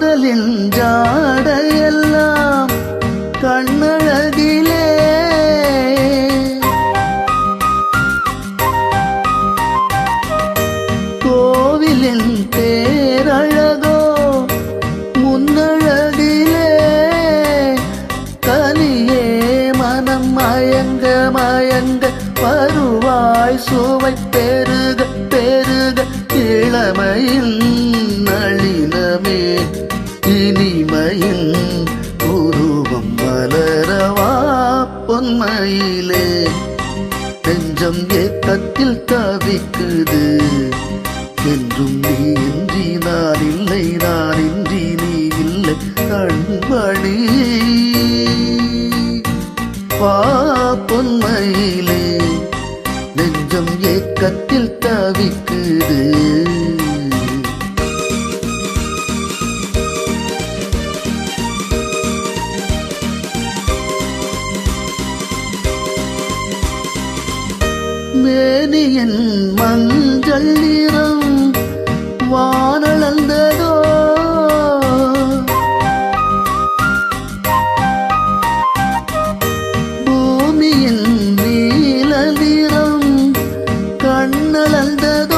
காதலின் ஜாடையெல்லாம் கண்ணழகிலே. கோவிலின் பேரழகோ முன்னழகிலே. கலியே மனம் மயங்க மயங்க வருவாய் சுவை பெருக பெருக இளமையின் இனிமையின் உருவம் மலரவா பொன்மையிலே. நெஞ்சம் ஏக்கத்தில் தவிக்குது. என்றும் நீ இன்றி நான் இல்லை நான் இன்றி நீ இல்லை. கண்மணி பா பொன்மையிலே. நெஞ்சம் ஏக்கத்தில் மேனியின் மஞ்சள் நிறம் வானளந்ததோ? பூமியின் நீல நிறம் கண்ணளந்ததோ?